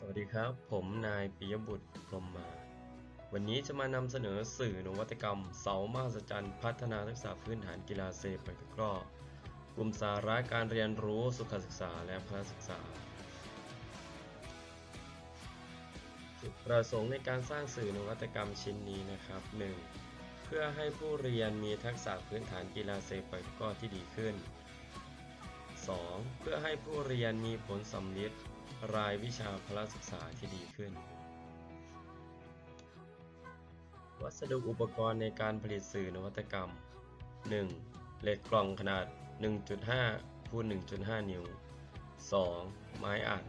สวัสดีครับ ผมนายปิยบุตรพรมมา วันนี้จะมานำเสนอสื่อนวัตกรรม เสามหัศจรรย์พัฒนาทักษะพื้นฐานกีฬาเซปัตะกร้อกลุ่มสาระการเรียนรู้สุขศึกษาและพละศึกษาจุดประสงค์ในการสร้างสื่อนวัตกรรมชิ้นนี้นะครับ 1. เพื่อให้ผู้เรียนมีทักษะพื้นฐานกีฬาเซปัตะกร้อที่ดีขึ้น 2. เพื่อให้ผู้เรียนมีผลสำลิด รายวิชาพละศึกษาที่ดีขึ้น วัสดุอุปกรณ์ในการผลิตสื่อนวัตกรรม 1. เหล็กกล่องขนาด 1.5คูณ1.5 นิ้ว 2. ไม้อัด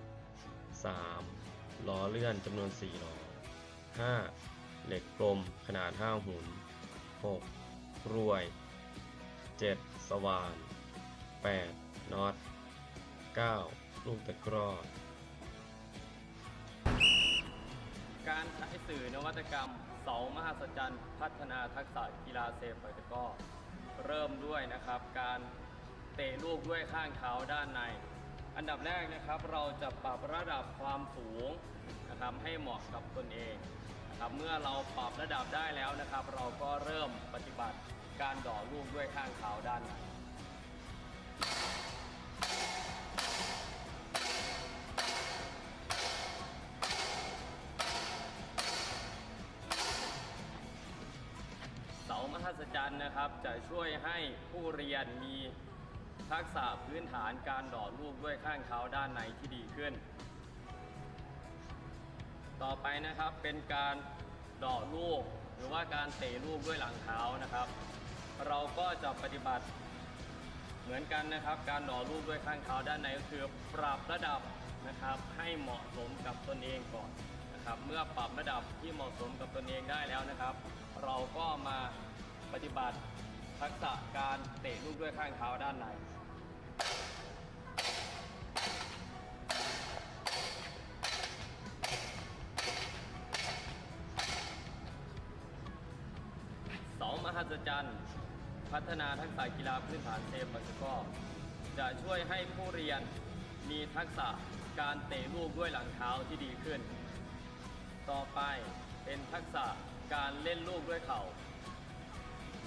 3. ล้อเลื่อนจำนวน 4 ล้อ 5. เหล็กกลมขนาด 5 หุ่น 6. กรวย 7. สว่าน 8. น็อต 9. ลูกตะกร้อ สื่อนวัตกรรมเสามหัศจรรย์ พัฒนาทักษะกีฬาเซฟไฟตะกร้อเริ่มด้วยนะครับ การเตะลูกด้วยข้างเท้าด้านใน อันดับแรกนะครับ เราจะปรับระดับความสูงนะครับให้เหมาะกับตนเองนะครับเมื่อเราปรับระดับได้แล้วนะครับ เราก็เริ่มปฏิบัติการด่อลูกด้วยข้างเท้าด้านใน หัศจรรย์นะครับ จะช่วยให้ผู้เรียนมีทักษะพื้นฐานการดอดลูกด้วยข้างเท้าด้านในที่ดีขึ้น ต่อไปนะครับเป็นการดอดลูกหรือว่าการเตะลูกด้วยหลังเท้านะครับ เราก็จะปฏิบัติเหมือนกันนะครับ การดอดลูกด้วยข้างเท้าด้านในก็คือปรับระดับนะครับให้เหมาะสมกับตนเองก่อนนะครับ เมื่อปรับระดับที่เหมาะสมกับตนเองได้แล้วนะครับ เราก็มา ปฏิบัติ ทักษะการเตะลูกด้วยข้างเท้าด้านใน สองมหัศจรรย์ พัฒนาทักษะกีฬาพื้นฐานเซฟบาสกอจะช่วยให้ผู้เรียนมีทักษะการเตะลูกด้วยหลังเท้าที่ดีขึ้น ต่อไปเป็นทักษะการเล่นลูกด้วยเข่า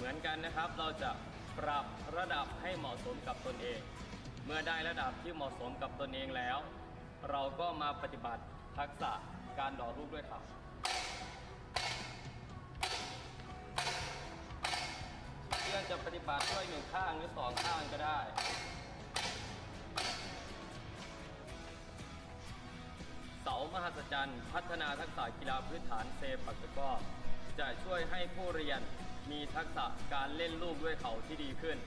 มือนกันนะครับ เราจะปรับระดับให้เหมาะสมกับตนเอง เมื่อได้ระดับที่เหมาะสมกับตนเองแล้ว เราก็มาปฏิบัติทักษะการดอลูกด้วยเข่าเพื่อนจะปฏิบัติด้วยหนึ่งข้างหรือสองข้างก็ได้เสามหัศจรรย์ พัฒนาทักษะกีฬาพื้นฐานเซปักตะก้อจะช่วยให้ผู้เรียน มีทักษะการเล่นลูกด้วยเข่าที่ดีขึ้น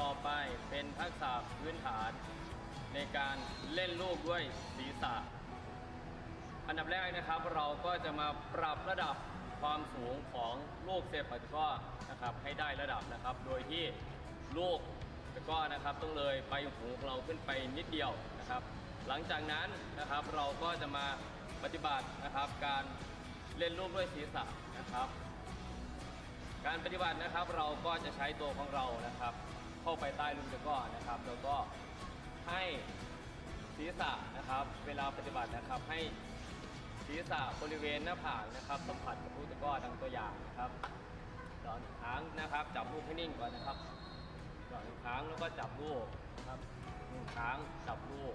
ต่อไปเป็นทักษะพื้นฐาน ในการเล่นลูกด้วยศีรษะ อันดับแรกนะครับเราก็จะมาปรับระดับความสูงของลูกเซปัตะก้อนะครับให้ได้ระดับนะครับ โดยที่ลูกตะก้อนะครับต้องเลยไปหูของเราขึ้นไปนิดเดียวนะครับ หลังจากนั้นนะครับเราก็จะมาปฏิบัตินะครับการเล่นลูกด้วยศีรษะนะครับ การปฏิบัตินะครับเราก็จะใช้ตัวของเรานะครับ เข้าไปใต้ลูกตะกร้อนะครับ แล้วก็ให้ศีรษะนะครับ เวลาปฏิบัตินะครับให้ศีรษะบริเวณหน้าผากนะครับ สัมผัสกับลูกตะกร้อดังตัวอย่างนะครับหย่อนค้างนะครับจับลูกให้นิ่งก่อนนะครับหย่อนค้างแล้วก็จับลูกครับหนึ่งค้างจับลูก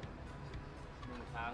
หนึ่งค้าง